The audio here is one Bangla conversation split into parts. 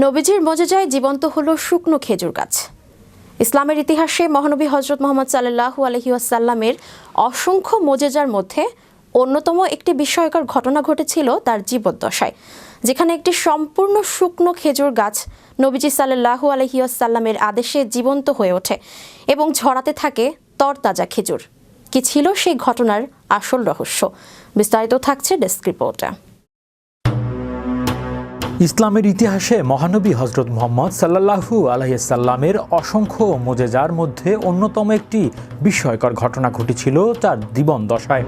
নবীজির মজেজায় জীবন্ত হলো শুকনো খেজুর গাছ। ইসলামের ইতিহাসে মহানবী হজরত মোহাম্মদ সাল্লাহু আলহিউসাল্লামের অসংখ্য মোজেজার মধ্যে অন্যতম একটি বিস্ময়কর ঘটনা ঘটেছিল তার জীবদ্দশায়, যেখানে একটি সম্পূর্ণ শুকনো খেজুর গাছ নবীজি সাল্লাহু আলহিউসাল্লামের আদেশে জীবন্ত হয়ে ওঠে এবং ঝরাতে থাকে তরতাজা খেজুর। কি ছিল সেই ঘটনার আসল রহস্য? বিস্তারিত থাকছে ডেস্ক রিপোর্টে। ইসলামের ইতিহাসে মহানবী হজরত মোহাম্মদ সাল্লাহু আলহিসাল্লামের অসংখ্য মোজেজার মধ্যে অন্যতম একটি বিস্ময়কর ঘটনা ঘটেছিল তার জীবন দশায়।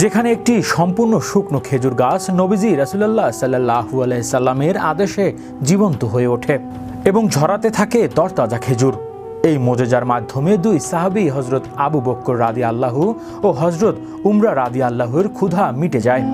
যেখানে একটি সম্পূর্ণ শুকনো খেজুর গাছ নবীজি রাসুলাল্লাহ সাল্লাহু আলাইসাল্লামের আদেশে জীবন্ত হয়ে ওঠে এবং ঝরাতে থাকে তরতাজা খেজুর। এই মোজেজার মাধ্যমে দুই সাহাবি হজরত আবু বক্কর রাদি আল্লাহু ও হজরত উমরা রাদি আল্লাহুর ক্ষুধা মিটে যায়।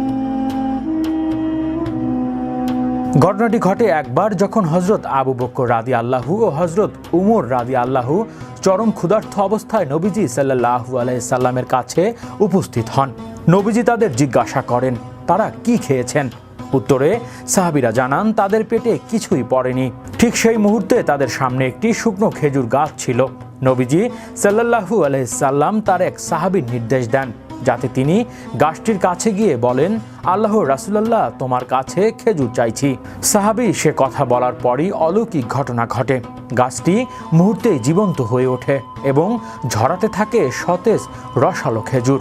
ঘটনাটি ঘটে একবার যখন হজরত আবু বক্কর রাদি আল্লাহু ও হজরত উমর রাদি আল্লাহু চরম ক্ষুধার্থ অবস্থায় নবীজি সাল্লাহু আলাইসাল্লামের কাছে উপস্থিত হন। নবীজি তাদের জিজ্ঞাসা করেন, তারা কি খেয়েছেন? উত্তরে, সাহাবিরা জানান, তাদের পেটে কিছুই পড়েনি। ঠিক সেই মুহূর্তে তাদের সামনে একটি শুকনো খেজুর গাছ ছিল। নবীজি সাল্লাহু আলাইসাল্লাম তার এক সাহাবির নির্দেশ দেন। যাতে তিনি গাছটির কাছে গিয়ে বলেন, আল্লাহ রাসুলাল্লাহ, তোমার কাছে খেজুর চাইছি। সাহাবি সে কথা বলার পরই অলৌকিক ঘটনা ঘটে। গাছটি মুহূর্তেই জীবন্ত হয়ে ওঠে এবং ঝরাতে থাকে সতেজ রসালো খেজুর।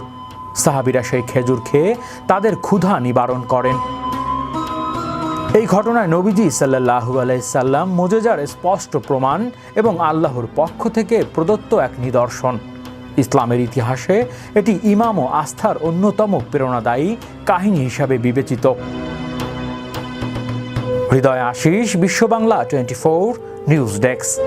সাহাবিরা সেই খেজুর খেয়ে তাদের ক্ষুধা নিবারণ করেন। এই ঘটনায় নবীজি সাল্লাহু আলাইসাল্লাম মোজেজার স্পষ্ট প্রমাণ এবং আল্লাহর পক্ষ থেকে প্রদত্ত এক নিদর্শন। ইসলামের ইতিহাসে এটি ইমাম ও আস্থার অন্যতম প্রেরণাদায়ী কাহিনী হিসাবে বিবেচিত। Hriday Ashis Biswa Bangla twenty four, news desk.